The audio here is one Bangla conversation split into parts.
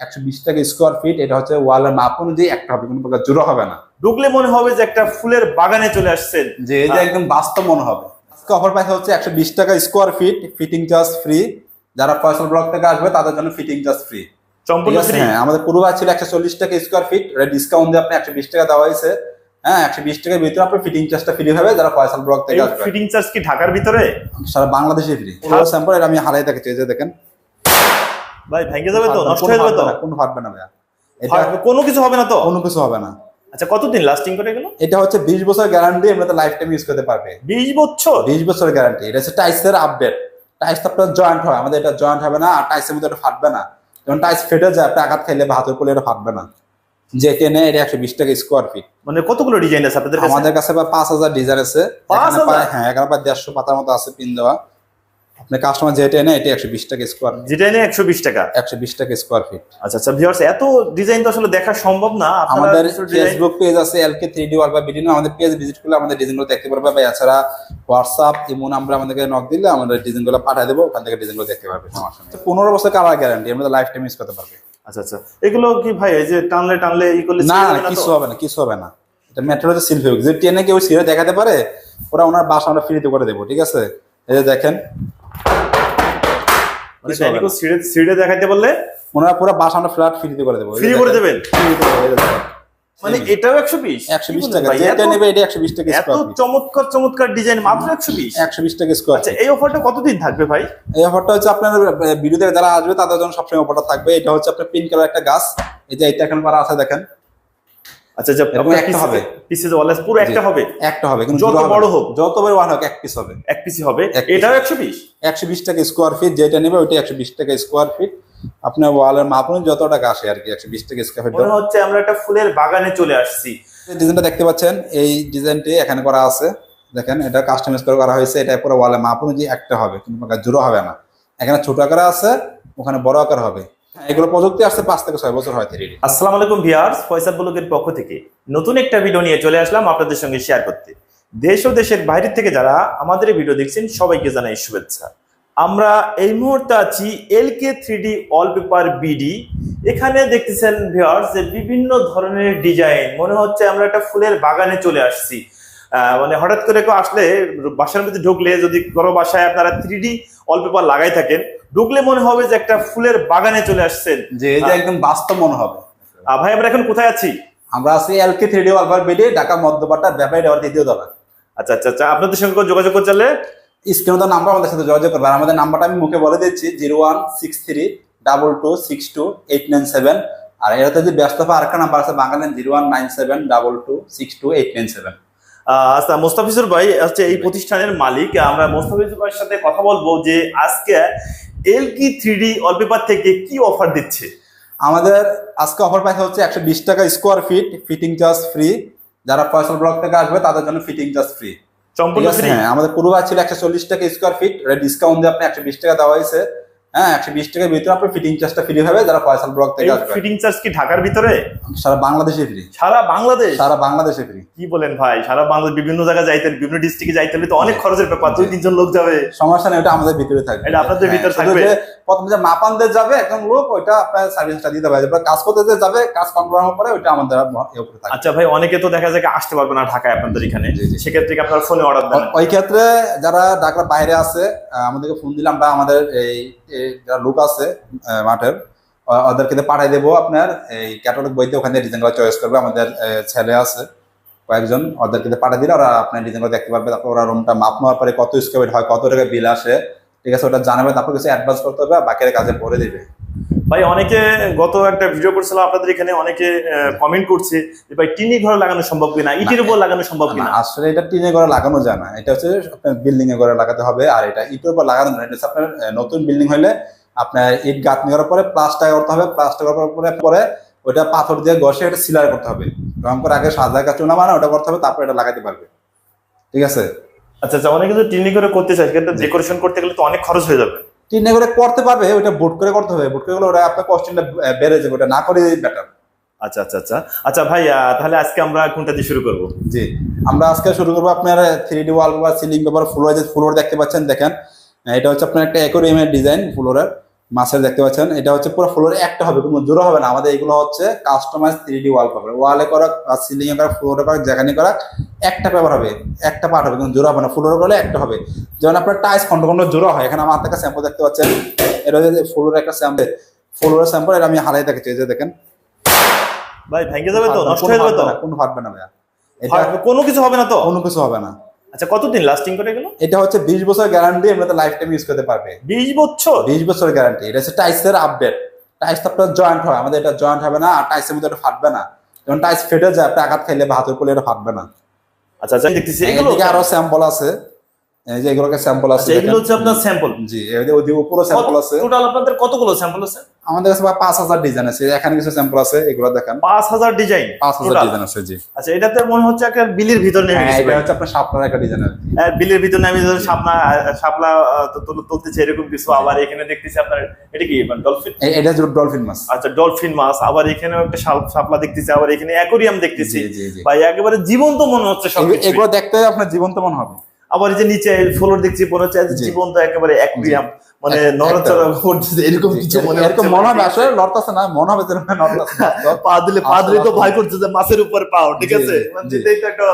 একশো বিশ টাকা স্কোয়ার ফিট এটা হচ্ছে ওয়ালের মাপ অনুযায়ী একটা হবে কোনো প্রকার জোড়া হবে না। ঢুকলে মনে হবে যে একটা ফুলের বাগানে চলে আসছেন। যে এটা একদম বাস্তব মনে হবে। আজকে অফার প্রাইস হচ্ছে একশো বিশ টাকা square feet fitting charge free যারা ফয়সল ব্লক থেকে আসবে তাদের জন্য ফিটিং চার্জ ফ্রি সম্পূর্ণ? হ্যাঁ আমাদের পূর্বাজ ছিল একশো চল্লিশ টাকা স্কোয়ার ফিট এটা ডিসকাউন্ট দিয়ে আপনি একশো বিশ টাকা দেওয়া হয়েছে। হ্যাঁ একশো বিশ টাকার ভিতরে আপনার ফিটিং চার্জটা ফ্রি হবে যারা ফয়সল ব্লক থেকে আসবে। ফিটিং চার্জ কি ঢাকার ভিতরে? সারা বাংলাদেশে ফ্রি স্যাম্পল এটা আমি হারাই দেখেছি যে দেখেন। ভাই ভেঙে যাবে তো? নষ্ট কোনো হয়ে যাবে তো? কোনো ফাটবে না ভাইয়া। এটা কোনো কিছু হবে না তো? কোনো কিছু হবে না। আচ্ছা কতদিন লাস্টিং করে গেল এটা হচ্ছে বিশ বছর গ্যারান্টি এমনিতে লাইফ টাইম ইউজ করতে পারবে। বিশ বছর? বিশ বছর গ্যারান্টি এটা হচ্ছে টাইসের আপডেট টাইস আপনার জয়েন্ট হয় আমাদের এটা জয়েন্ট হবে না আর টাইসের মধ্যে এটা ফাটবে না। যখন টাইস ফেটে যায় আপনি আঘাত খাইলে বা হাতের পড়লে এটা ফাটবে না। যে টেনে এটা একশো বিশ টাকা স্কোয়ার ফিট মানে কতগুলো ডিজাইন আছে আপনাদের কাছে? আমাদের কাছে পাঁচ হাজার ডিজাইন আছে। হ্যাঁ এখানে প্রায় দেড়শো পাতার মতো আছে পিন দেওয়া। আপনি কাস্টমার যে টেনে এটা একশো বিশ টাকা স্কোয়ার যেটা নিয়ে একশো বিশ টাকা? একশো বিশ টাকা স্কোয়ার ফিট আচ্ছা আচ্ছা ভিউয়ার্স এত ডিজাইন তো আসলে দেখা সম্ভব না। আমাদের ফেসবুক পেজ আছে এলকে থ্রি ডি বা ভিডিও আমাদের পেজ ভিজিট করলে আমাদের ডিজাইনগুলো দেখতে পারবে। বা এছাড়া হোয়াটসঅ্যাপ ইমো নাম্বার আমাদেরকে নক দিলে আমাদের ডিজাইনগুলো পাঠিয়ে দেবো ওখান থেকে ডিজাইনগুলো দেখতে পারবে। সমস্যা পনেরো বছর কালার গ্যারান্টি আমাদের লাইফ টাইম ইউজ করতে পারবে। আচ্ছা আচ্ছা। এগুলো কি ভাই এই যে টানলে টানলে ই করলে না কিছু হবে না কিছু হবে না। এটা মেট্রোতে সিল হবে যদি টেনে কেউ সিরে দেখাতে পারে ওরা ওনার বাস আমরা ফ্রিতে করে দেবো ঠিক আছে? এই যে দেখেন মানে কিছু হবে টেনে না। কেউ ছিঁড়ে ছিঁড়ে দেখাইতে বললে ওনারা পুরো বাসা আমরা ফ্ল্যাট ফ্রিতে করে দেবো। ফ্রি করে দেবেন? মানে এটাও একশো বিশ? একশো বিশ টাকা। যেটা নেবে এটা একশো বিশ টাকা এত চমৎকার চমৎকার ডিজাইন মাত্র একশো বিশ? একশো বিশ টাকা স্কোয়ার আচ্ছা এই অফারটা কতদিন থাকবে ভাই? এই অফারটা হচ্ছে আপনার ভিডিও যারা আসবে তাদের জন্য সবসময় অফারটা থাকবে। এটা হচ্ছে আপনার পিঙ্ক কালার একটা গাছ। এই যে এটা এখন পারা আছে দেখেন। আচ্ছা আচ্ছা এরকম একটা হবে। পিসেস ওয়ালেস পুরো একটা হবে। একটা হবে কিন্তু যত বড় হোক। যত বড় ওয়ান হোক এক পিস হবে। এক পিসি হবে। এটাও একশো বিশ? একশো বিশ টাকা স্কোয়ার ফিট যেটা নেবে ওইটা একশো বিশ টাকা স্কোয়ার ফিট আপনার ওয়ালের মাপ অনুযায়ী যত টাকা আসে আর কি একশো বিশ টাকা স্কোয়ার ফিট মনে হচ্ছে আমরা একটা ফুলের বাগানে চলে আসছি। ডিজাইনটা দেখতে পাচ্ছেন এই ডিজাইনটি এখানে করা আছে। দেখেন এটা কাস্টমাইজ করে করা হয়েছে এটা পুরো ওয়ালের মাপ অনুযায়ী একটা হবে কিন্তু জোড়ো হবে না। এখানে ছোট আকার আছে ওখানে বড় আকার হবে। এগুলো প্রযুক্তি আসছে পাঁচ থেকে ছয় বছর হয় থ্রি আসসালামু আলাইকুম ভিউয়ার্স ফয়সাল ব্লগের পক্ষ থেকে নতুন একটা ভিডিও নিয়ে চলে আসলাম আপনাদের সঙ্গে শেয়ার করতে। দেশ ও দেশের বাইরে থেকে যারা আমাদের ভিডিও দেখছেন, সবাইকে জানাই শুভেচ্ছা। আমরা এই মুহূর্তে আছি L K three D wallpaper B D এখানে দেখতেছেন ভিউয়ার্স যে বিভিন্ন ধরনের ডিজাইন, মনে হচ্ছে আমরা একটা ফুলের বাগানে চলে আসছি। মানে হঠাৎ করে আসলে বাসার মধ্যে ঢুকলে যদি কোনো বাসায় আপনারা থ্রি ডি ওয়ালপেপার লাগাই থাকেন ঢুকলে মনে হবে যে একটা ফুলের বাগানে চলে আসছেন। যে এটা একদম বাস্তব মনে হবে। ভাই আমরা এখন কোথায় আছি? আমরা আছি এলকে থ্রি ডি আলবার বেডে ঢাকা মধ্যপাটা ব্যাপারী দেওয়ার দ্বিতীয় তলা আচ্ছা আচ্ছা আচ্ছা আপনাদের সঙ্গে যোগাযোগ করতে চাইলে? স্ক্রিনে তো নাম্বার আমাদের সাথে যোগাযোগ করবে আর আমাদের নাম্বারটা আমি মুখে বলে দিচ্ছি zero one six three double two six two eight nine seven. আর এটাতে যে ব্যস্ত হয় আরেকটা নাম্বার আছে Bangladesh zero one nine seven double two six two eight nine seven. আচ্ছা মোস্তাফিজুর ভাই হচ্ছে এই প্রতিষ্ঠানের মালিক। আমরা মোস্তাফিজুর ভাইয়ের সাথে কথা বলব যে আজকে এল কি থ্রি ডি ওয়ালপেপার থেকে কি অফার দিচ্ছে? আমাদের আজকে অফার প্রাইস হচ্ছে একশো বিশ টাকা square feet fitting charge free যারা ফয়সল ব্লক থেকে আসবে তাদের জন্য ফিটিং চার্জ ফ্রি সম্পূর্ণ হ্যাঁ আমাদের পূর্ব ছিল একশো চল্লিশ টাকা স্কোয়ার ফিট ডিসকাউন্ট দিয়ে আপনি একশো বিশ টাকা দেওয়া হয়েছে। হ্যাঁ একশো বিশ টাকার ভিতরে আপনার ফিটিং চার্জটা ফ্রি হবে যারা ফয়সল ব্লক থেকে আসবে। ফিটিং চার্জ কি ঢাকার ভিতরে? সারা বাংলাদেশে ফ্রি সারা বাংলাদেশ? সারা বাংলাদেশে ফ্রি কি বলেন ভাই সারা বাংলাদেশ বিভিন্ন জায়গায় যাইতে বিভিন্ন ডিস্ট্রিক্টে যাইতে হলে তো অনেক খরচের ব্যাপার দুই তিনজন লোক যাবে। সমস্যা নেই ওটা আমাদের ভিতরে থাকবে। এটা আপনাদের ভিতরে হ্যাঁ, থাকবে? প্রথম যে মাপানদের যাবে একজন লোক ওইটা আপনার সার্ভিসটা দিতে এবার কাজ করতে যে যাবে কাজ কনফার্ম হওয়ার পরে ওইটা আমাদের উপরে থাকবে। আচ্ছা ভাই অনেকে তো দেখা যায় আসতে পারবে না ঢাকায় আপনাদের এখানে। সেক্ষেত্রে কি আপনার ফোনে অর্ডার দেন? ওই ক্ষেত্রে যারা ঢাকার বাইরে আছে আমাদেরকে ফোন দিলে আমরা আমাদের এই লোক আছে মাঠের ওদেরকে পাঠাই দেবো আপনার, এই ক্যাটালগ বইতে ওখানে ডিজাইনগুলো চয়েস করবে, আমাদের ছেলে আছে, কয়েকজন, ওদেরকে পাঠিয়ে দিলে ওরা আপনার ডিজাইনগুলো দেখতে পারবে, তারপর ওরা রুমটা মাপ নেওয়ার পরে কত স্কোয়ার হয়, কত টাকা বিল আসে, ঠিক আছে, ওটা জানাবে, তারপর কিছু অ্যাডভান্স করতে হবে বাকির কাজে পরে দিবে। ভাই অনেকে গত একটা ভিডিও করছিলাম আপনাদের এখানে অনেকে কমেন্ট করছে যে ভাই টিনি ঘরে লাগানো সম্ভব কিনা? ইটের উপর লাগানো সম্ভব না, কিনা আসলে এটা টিনে ঘরে লাগানো যায় না। এটা হচ্ছে আপনার বিল্ডিং এ ঘরে লাগাতে হবে আর এটা ইটের উপর লাগানো যায় না। এটা আপনার নতুন বিল্ডিং হলে আপনার ইট গাঁথনি করার পরে প্লাস্টার করতে হবে প্লাস্টার করার পরে পরে ওটা পাথর দিয়ে ঘষে এটা সিলার করতে হবে। রং করে আগে সাদা কাজ চুনা বানা ওটা করতে হবে তারপর এটা লাগাতে পারবে। ঠিক আছে? আচ্ছা আচ্ছা অনেকে যদি টিনি করে করতে চায় সেক্ষেত্রে ডেকোরেশন করতে গেলে তো অনেক খরচ হয়ে যাবে। টিনে করে করতে পারবে ওটা বুট করে করতে হবে। বুট করে গেলে ওটা আপনার কস্টিংটা বেড়ে যাবে ওটা না করে বেটার আচ্ছা আচ্ছা আচ্ছা। আচ্ছা ভাই তাহলে আজকে আমরা কোনটা দিয়ে শুরু করব? জি। আমরা আজকে শুরু করব আপনার থ্রি ডি ওয়াল বা সিলিং পেপার ফ্লোর ফ্লোর দেখতে পাচ্ছেন দেখেন। এটা হচ্ছে আপনার একটা অ্যাকোরিয়ামের ডিজাইন ফ্লোরের মাছের দেখতে পাচ্ছেন এটা হচ্ছে পুরো ফ্লোরে একটা হবে কোনো জোড়া হবে না। আমাদের এগুলো হচ্ছে কাস্টমাইজ থ্রি ডি ওয়ালপেপার ওয়ালে করা সিলিং এ করা ফ্লোরে করা যেখানে করা একটা পেপার হবে একটা পার্ট হবে কোনো জোড়া হবে না। ফ্লোরে করলে একটা হবে। যেমন আপনার টাইস খন্ড খন্ড জোড়া হয়। এখানে আমার থেকে স্যাম্পল দেখতে পাচ্ছেন। এটা হচ্ছে ফ্লোরের একটা স্যাম্পল ফ্লোরের স্যাম্পল এটা আমি হালাই দেখেছি এই যে দেখেন। ভাই ভেঙে যাবে তো? নষ্ট হয়ে যাবে তো? কোনো ফাটবে না ভাইয়া। এটা কোনো কিছু হবে না তো? কোনো কিছু হবে না। আচ্ছা কতদিন লাস্টিং করে গেল? এটা হচ্ছে বিশ বছর গ্যারান্টি আমরা লাইফ টাইম ইউজ করতে পারবে। বিশ বছর? বিশ বছর গ্যারান্টি এটা হচ্ছে টাইসের আপডেট টাইস তো আপনার জয়েন্ট হয় আমাদের এটা জয়েন্ট হবে না আর টাইসের মধ্যে এটা ফাটবে না। যখন টাইস ফেটে যায় আপনি আঘাত খাইলে বা হাতের করলে এটা ফাটবে না। আচ্ছা আচ্ছা দেখতেছি এগুলো আরও স্যাম্পল আছে। এই যে এগুলোকে স্যাম্পল আছে এগুলো হচ্ছে আপনার স্যাম্পল জি ওদিকে উপরও স্যাম্পল আছে। টোটাল আপনাদের কতগুলো স্যাম্পল আছে? আমাদের কাছে পাঁচ হাজার ডিজাইন আছে। এখানে কিছু স্যাম্পল আছে এগুলো দেখেন। পাঁচ হাজার ডিজাইন পাঁচ হাজার ডিজাইন আছে জি। আচ্ছা এটাতে মনে হচ্ছে একটা বিলের ভিতর নেমে হ্যাঁ গেছে এটা হচ্ছে আপনার সাপলার একটা ডিজাইন আর হ্যাঁ, বিলের ভিতর নেমে যাচ্ছে শাপলা শাপলা আহ, তো- তো- তুলতেছে এরকম কিছু। আবার এখানে দেখতেছি আপনার এটা কি ডলফিন এটা হচ্ছে ডলফিন মাছ। আচ্ছা ডলফিন মাছ। আবার এখানেও একটা শাপলা দেখতেছি আবার এখানে অ্যাকোরিয়াম দেখতেছি। জি জি জি। ভাই একেবারে জীবন্ত মনে হচ্ছে সব এগুলো দেখতে আপনার জীবন্ত মনে হবে। আবার এই যে নিচে ফ্লোর দেখছি মনে হচ্ছে জি। জীবন্ত একেবারে অ্যাকোরিয়াম মানে নড়াচড়া করতেছে এরকম কিছু মনে এরকম মনে হবে আসলে লড়তাছে না মনে হবে যে নড়তাছে পা দিলে পা দিলে তো ভয় মাছের উপর পাও ঠিক আছে? মানে জি। তো একটা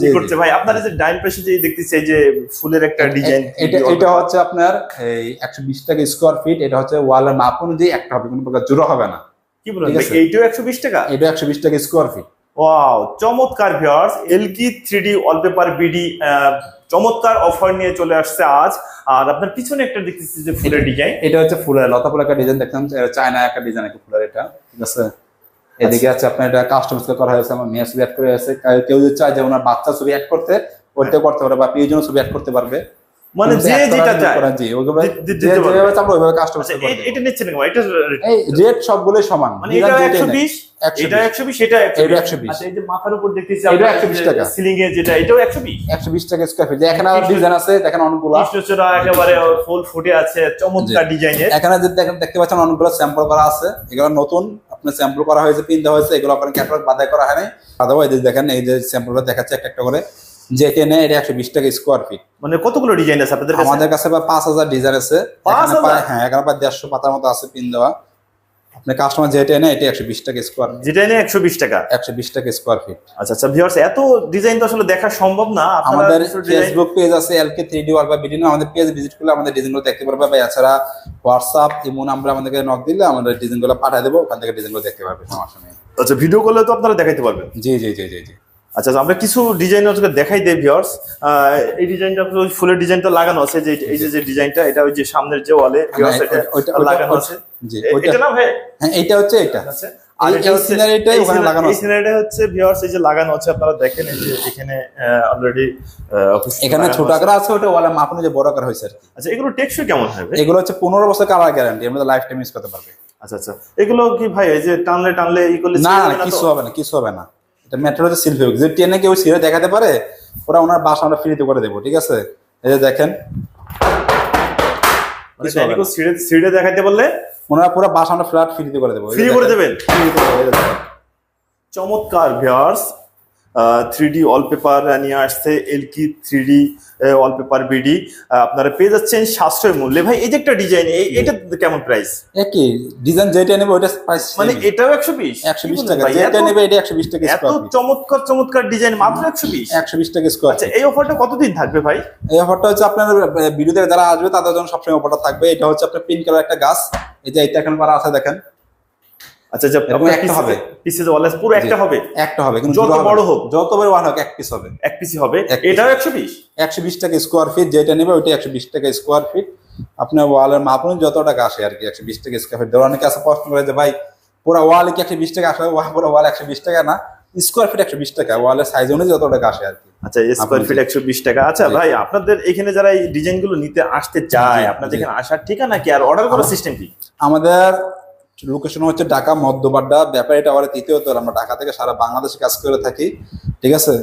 জি, করছে। ভাই আপনার যে ডাইন পাশে যে দেখতেছি এই যে ফুলের একটা ডিজাইন এটা এটা হচ্ছে আপনার এই একশো বিশ টাকা স্কোয়ার ফিট এটা হচ্ছে ওয়ালের মাপ অনুযায়ী একটা হবে কোনো প্রকার জোড়া হবে না। কি বলেন। এইটাও একশো বিশ টাকা? এটা একশো বিশ টাকা স্কোয়ার ফিট ওয়াও চমৎকার viewers L K three D wallpaper B D চমৎকার অফার নিয়ে চলে আসছে আজ। আর আপনার পিছনে একটা দেখতেছি যে ফুলের ডিজাইন এটা হচ্ছে ফুলের লতা ফুলের একটা ডিজাইন দেখলাম চায়না একটা ডিজাইন একটা ফুলের এটা। ঠিক আছে? এদিকে আছে আপনার এটা কাস্টমাইজ করা হয়েছে, আমার মেয়ে ছবি অ্যাড করে আছে। কেউ- যদি চায় যে ওনার বাচ্চা ছবি অ্যাড করতে ওইটা করতে পারবে বা প্রিয়জন ছবি অ্যাড করতে পারবে। মানে যে যেটা চায় জি। যেভাবে চাপলো ওইভাবে কাস্টমাইজ আচ্ছা করে এ- এটা নিচ্ছেন কেমন এটা রেট সবগুলোই সমান মানে এটা যেটাই একশো নেয়। বিশ? 120 এটা একশো বিশ। এটা 120 আচ্ছা এই যে মাথার উপর দেখতেছি এটা 120 টাকা। সিলিং এ যেটা এটাও একশো বিশ? একশো বিশ টাকা স্কোয়ার ফিট এখানে আরও ডিজাইন আছে দেখেন অনেকগুলো। কৃষ্ণচূড়া একেবারে ফুল ফুটে আছে চমৎকার ডিজাইনের এখানে যদি দেখেন দেখতে পাচ্ছেন অনেকগুলো স্যাম্পল করা আছে এগুলো নতুন আপনার স্যাম্পল করা হয়েছে পিন দেওয়া হয়েছে এগুলো আপনার ক্যাটালগ বাধাই করা হয় এই যে দেখেন এই যে স্যাম্পলটা দেখাচ্ছে একটা একটা করে। যেটা নেয় এটা একশো বিশ টাকা স্কোয়ার ফিট মানে কতগুলো ডিজাইন আছে আপনাদের আমাদের কাছে প্রায় পাঁচ হাজার ডিজাইন আছে? হ্যাঁ এখানে প্রায় দেড়শো পাতার মতো আছে পিন দেওয়া। কাস্টমার যেটা নেয় এটা একশো বিশ টাকা স্কোয়ার যেটা নিয়ে একশো বিশ টাকা? একশো বিশ টাকা স্কোয়ার ফিট আচ্ছা আচ্ছা ভিউয়ার্স এত ডিজাইন তো আসলে দেখা সম্ভব না। আমাদের ফেসবুক পেজ আছে এলকে থ্রি ডি ওয়াল বা ভিডিও আমাদের পেজ ভিজিট করলে আমাদের ডিজাইনগুলো দেখতে পারবে। বা এছাড়া হোয়াটসঅ্যাপ ইমো নাম্বার আমাদেরকে নক দিলে আমাদের ডিজাইনগুলো পাঠিয়ে দেবো ওখান থেকে ডিজাইনগুলো দেখতে পারবে সমস্যা নেই। আচ্ছা ভিডিও করলে তো আপনারা দেখাইতে পারবেন। জি জি জি জি জি। আচ্ছা আচ্ছা, আমরা কিছু ডিজাইন হচ্ছে দেখাই দেই ভিউয়ার্স এই ডিজাইনটা ওই ফুলের ডিজাইনটা লাগানো আছে যে এই যে যে ডিজাইনটা এটা ওই যে সামনের যে ওয়ালে ভিউয়ার্স এটা লাগানো আছে। জি এটা না ভাই? হ্যাঁ এইটা হচ্ছে এটা। আর এই- এটা হচ্ছে scenery-টাই ওখানে লাগানো আছে। সিনারিটা হচ্ছে ভিউয়ার্স এই যে লাগানো আছে আপনারা দেখেন এই যে এখানে অলরেডি এখানে ছোট আকার আছে ওটা ওয়ালে মাপানো যে বড় আকার হয়েছে আর আচ্ছা এগুলো টেকসই কেমন হবে এগুলো হচ্ছে পনেরো বছর কালার গ্যারান্টি আমরা লাইফ টাইম ইউজ করতে পারবে। আচ্ছা আচ্ছা। এগুলো কি ভাই এই যে টানলে টানলে ই করলে না কিছু হবে না কিছু হবে না। এটা মেট্রোতে সিল হবে যদি ট্রেনে কেউ সিলে দেখাতে পারে ওরা ওনার বাস আমরা ফ্রিতে করে দেবো ঠিক আছে? এই যে দেখেন। মানে দেখাতে বললে ওনারা পুরো বাস আমরা ফ্ল্যাট ফ্রিতে করে দেবো। ফ্রি করে দেবেন। চমৎকার ভিউয়ার্স থ্রি ডি ওয়ালপেপার নিয়ে আসছে L K three D wallpaper B D আপনারা পেয়ে যাচ্ছেন সাশ্রয় মূল্যে। ভাই এই যে একটা ডিজাইন এটা কেমন প্রাইস একই ডিজাইন যেটা নেবে ওইটা প্রাইস মানে এটাও একশো বিশ? একশো বিশ টাকা যেটা নেবে এটা একশো বিশ টাকা এত চমৎকার চমৎকার ডিজাইন মাত্র একশো বিশ? একশো বিশ টাকা স্কোয়ার আচ্ছা এই অফারটা কতদিন থাকবে ভাই? এই অফারটা হচ্ছে আপনার ভিডিওতে যারা আসবে তাদের জন্য সবসময় অফারটা থাকবে। এটা হচ্ছে আপনার পিঙ্ক কালার একটা গাছ। এই যে এটা এখন করা আছে দেখেন। আচ্ছা যে এরকম একটা হবে। পুরো একটা হবে। একটা হবে কিন্তু যত বড় হোক। যত বড় ওয়ান হোক এক পিস হবে। এক পিসি হবে। এটাও হবে। একশো বিশ। একশো বিশ টাকা স্কোয়ার ফিট যেটা নেবে টাকা স্কোয়ার ফিট আপনার ওয়ালের মাপ অনুযায়ী যত টাকা আসে আর কি একশো বিশ টাকা স্কোয়ার ফিট ধরো অনেকে আছে প্রশ্ন করে যে ভাই পুরো ওয়ালে কি একশো বিশ টাকা? আসে ওয়া- পুরো ওয়াল একশো বিশ টাকা না। স্কোয়ার ফিট একশো বিশ টাকা ওয়ালের সাইজ অনুযায়ী যত টাকা আসে আর কি। আচ্ছা স্কোয়ার ফিট একশো বিশ টাকা। আচ্ছা। ভাই আপনাদের এখানে যারা এই ডিজাইনগুলো নিতে আসতে চায় আপনাদের এখানে আসার ঠিকানা কি? আর অর্ডার করার সিস্টেম কি? আমাদের লোকেশন হচ্ছে ঢাকা, মধ্যবাড্ডা, ব্যাপারী টাওয়ারের তৃতীয় তলা। আমরা ঢাকা থেকে সারা বাংলাদেশে কাজ করে থাকি, ঠিক আছে?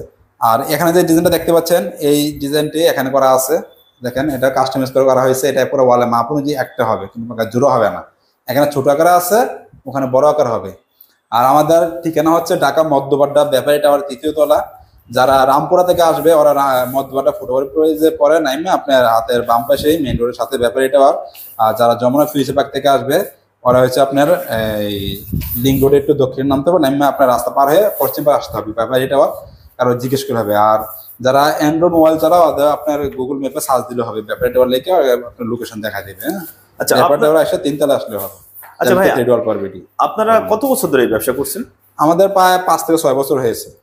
আর এখানে যে ডিজাইনটা দেখতে পাচ্ছেন, এই ডিজাইনটি এখানে করা আছে। দেখেন, এটা কাস্টমাইজ করে করা হয়েছে। এটা পুরো ওয়ালে মাপ অনুযায়ী একটা হবে কিন্তু জোড়ো হবে না। এখানে ছোট আকার আছে, ওখানে বড় আকার হবে। আর আমাদের ঠিকানা হচ্ছে ঢাকা, মধ্যবাড্ডা, ব্যাপারী টাওয়ার তৃতীয় তলা। যারা রামপুরা থেকে আসবে, ওরা মধ্যবাটা ফুটওভার যে পরে নাইমে আপনার হাতের বাম পাশেই মেন রোডের সাথে ব্যাপারী টাওয়ার। আর যারা যমুনা ফিউচার পার্ক থেকে আসবে ওরা হচ্ছে আপনার এই লিঙ্ক রোডে একটু দক্ষিণ নামতে হবে নাইমে আপনার রাস্তা পার হয়ে পশ্চিম পাশে আসতে হবে। ব্যাপারী টাওয়ার কারও জিজ্ঞেস করে হবে। আর যারা অ্যান্ড্রয়েড মোবাইল চালাও ওদের আপনার গুগল ম্যাপে সার্চ দিলে হবে। ব্যাপারী টাওয়ার লিখে আপনার লোকেশন দেখা দেবে আচ্ছা ব্যাপারী আপনার- টাওয়ার এসে তিনতলা আসলে হবে। আচ্ছা পারবেটি আপনারা কত বছর ধরে এই ব্যবসা করছেন? আমাদের প্রায় পাঁচ থেকে ছয় বছর হয়েছে।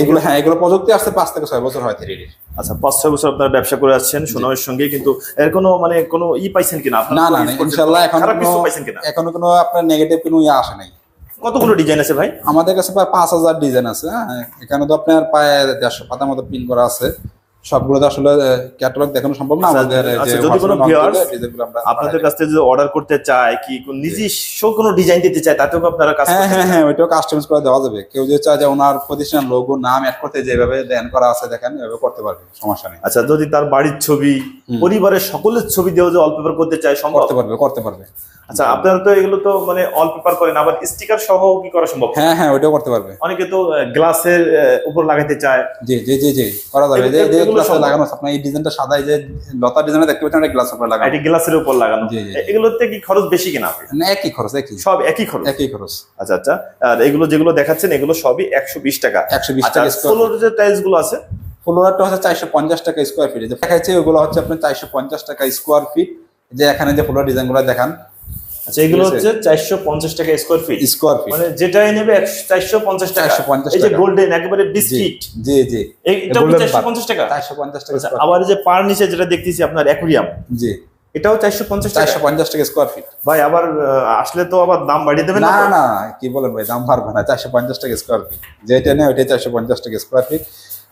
এগুলো হ্যাঁ এগুলো প্রযুক্তি আসছে পাঁচ থেকে ছয় বছর হয় থ্রি আচ্ছা পাঁচ ছয় বছর আপনারা ব্যবসা করে আসছেন সোনার সঙ্গে কিন্তু এর কোনো মানে কোনো ই পাইছেন কিনা? না না না, ইনশাল্লাহ এখন পাইছেন কিনা? এখনও কোনো আপনার নেগেটিভ কোনো ইয়ে আসে নাই। কতগুলো ডিজাইন আছে ভাই? আমাদের কাছে প্রায় পাঁচ হাজার ডিজাইন আছে হ্যাঁ। এখানে তো আপনার প্রায় দেড়শো পাতার মতো প্রিন্ট করা আছে। সবগুলো তো আসলে ক্যাটালগ দেখানো সম্ভব না। আচ্ছা, আমাদের আচ্ছা, যদি কোনো আমরা আপনাদের কাছ থেকে যদি অর্ডার করতে চায় কি কোন নিজস্ব কোনো ডিজাইন দিতে চায় তাতেও আপনারা কাজ হ্যাঁ হ্যাঁ হ্যাঁ ওইটাও কাস্টমাইজ করে দেওয়া যাবে। কেউ যে চায় যে ওনার প্রতিষ্ঠান লোগো নাম অ্যাড করতে যেভাবে দেন করা আছে দেখেন এভাবে করতে পারবে সমস্যা নেই। আচ্ছা যদি তার বাড়ির ছবি পরিবারের সকলের ছবি দিয়েও যে অল্পেপার করতে চায় সম্ভব? করতে পারবে করতে পারবে। আচ্ছা আপনারা তো এগুলো তো মানে অল্পেপার করেন আবার স্টিকার সহ কি করা সম্ভব? হ্যাঁ হ্যাঁ ওইটাও করতে পারবে। অনেকে তো গ্লাসের উপর লাগাইতে চায়। জি জি জি জি করা যাবে। গ্লাসে লাগানো আছে। আপনার এই ডিজাইনটা সাদা এই যে লতা ডিজাইনে দেখতে পাচ্ছেন এটা গ্লাস উপরে লাগানো। এটি গ্লাসের উপর লাগানো। জি, জি, জি। এ- এগুলোতে কি খরচ বেশি কিনা না একই খরচ একই। সব একই খরচ? একই খরচ। আচ্ছা আচ্ছা। আর এগুলো যেগুলো দেখাচ্ছেন এগুলো সবই একশো বিশ টাকা। একশো বিশ আচ্ছা টাকা ফ্লোর যে টাইলসগুলো আছে? ফ্লোরারটা হচ্ছে চারশো পঞ্চাশ টাকা স্কোয়ার ফিট দেখাচ্ছে ওগুলো হচ্ছে আপনার চারশো পঞ্চাশ টাকা স্কোয়ার ফিট যে এখানে যে ফ্লোর ডিজাইনগুলো দেখান আচ্ছা এগুলো হচ্ছে চারশো পঞ্চাশ টাকা স্কোয়ার ফিট স্কোয়ার ফিট মানে যেটাই নেবে চারশো পঞ্চাশ টাকা। 450 এই যে গোল্ডেন একেবারে বিস্কিট জি জি এটা Golden চারশো bar। পঞ্চাশ টাকা। চারশো পঞ্চাশ টাকা আচ্ছা, আবার যে পার নিচে যেটা দেখতেছি আপনার অ্যাকুরিয়াম feet। জি। এটাও চারশো পঞ্চাশ চারশো পঞ্চাশ টাকা স্কোয়ার ফিট ভাই আবার আসলে তো আবার দাম বাড়িয়ে দেবেন না না কি বলেন ভাই দাম পারবে না। চারশো পঞ্চাশ টাকা স্কোয়ার ফিট যেটা নেই ওইটাই চারশো পঞ্চাশ টাকা স্কোয়ার ফিট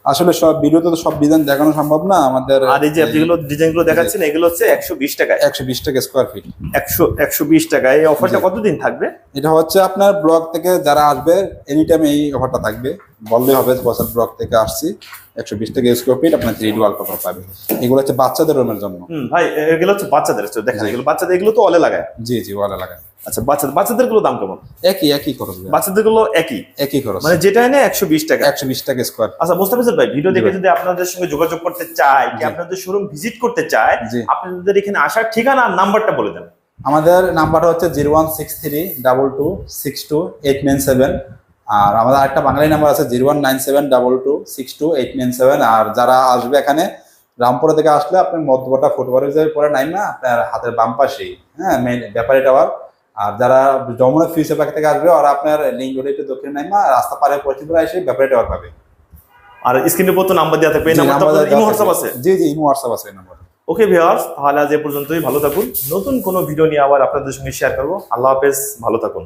আসলে সব ভিডিওতে তো সব ডিজাইন দেখানো সম্ভব না আমাদের আর এই যে যেগুলো ডিজাইনগুলো দেখাচ্ছেন এগুলো হচ্ছে একশো বিশ টাকা একশো বিশ টাকা স্কোয়ার ফিট একশো একশো বিশ টাকা। এই অফারটা। কতদিন থাকবে? এটা হচ্ছে আপনার ব্লগ থেকে যারা আসবে এনি টাইম এই অফারটা থাকবে। বললে হবে বছর ব্লগ থেকে আসছি। একশো বিশ টাকা স্কোয়ার ফিট আপনার থ্রি ডি ওয়ালপেপার পাবে এগুলো হচ্ছে বাচ্চাদের রুমের জন্য। হুম ভাই এগুলো হচ্ছে বাচ্চাদের তো দেখেন এগুলো বাচ্চাদের এগুলো তো অলে লাগায়। জি জি ওয়ালে লাগায়। আচ্ছা বাচ্চাদের বাচ্চাদেরগুলো দাম কেমন? একই একই খরচ বাচ্চাদেরগুলো একই? একই খরচ। মানে যেটা এনে একশো বিশ টাকা। একশো বিশ টাকা স্কোয়ার আচ্ছা মুস্তাফিজুর ভাই ভিডিও দেখে যদি আপনাদের সঙ্গে যোগাযোগ করতে চায় কি আপনাদের শোরুম ভিজিট করতে চায়। আপনাদের এখানে আসার ঠিকানা আর নাম্বারটা বলে দেন। আমাদের নাম্বারটা হচ্ছে zero one six three double two six two eight nine seven আর আমাদের আরেকটা বাঙালি নাম্বার আছে zero one nine seven double two six two eight nine seven আর যারা আসবে এখানে রামপুরা থেকে আসলে আপনি মধ্যবটা ফুটবল যে পরে নাইন না আপনার হাতের বাম পাশেই হ্যাঁ মেন ব্যাপারী টাওয়ার আর যারা যমুনা ফিউচার পার্ক থেকে আসবে ওরা আপনার লিঙ্ক রোডে একটু দক্ষিণ নাইমা রাস্তা পারে পশ্চিম এসে ব্যাপারী টাওয়ার পাবে। আর স্ক্রিনের উপর তো নাম্বার দেওয়া থাকবে ইমো হোয়াটসঅ্যাপ আছে? জি জি ইমো হোয়াটসঅ্যাপ আছে নাম্বার ওকে ভিউয়ার্স তাহলে আজ এ পর্যন্তই ভালো থাকুন। নতুন কোনো ভিডিও নিয়ে আবার আপনাদের সঙ্গে শেয়ার করব। আল্লাহ হাফেজ ভালো থাকুন।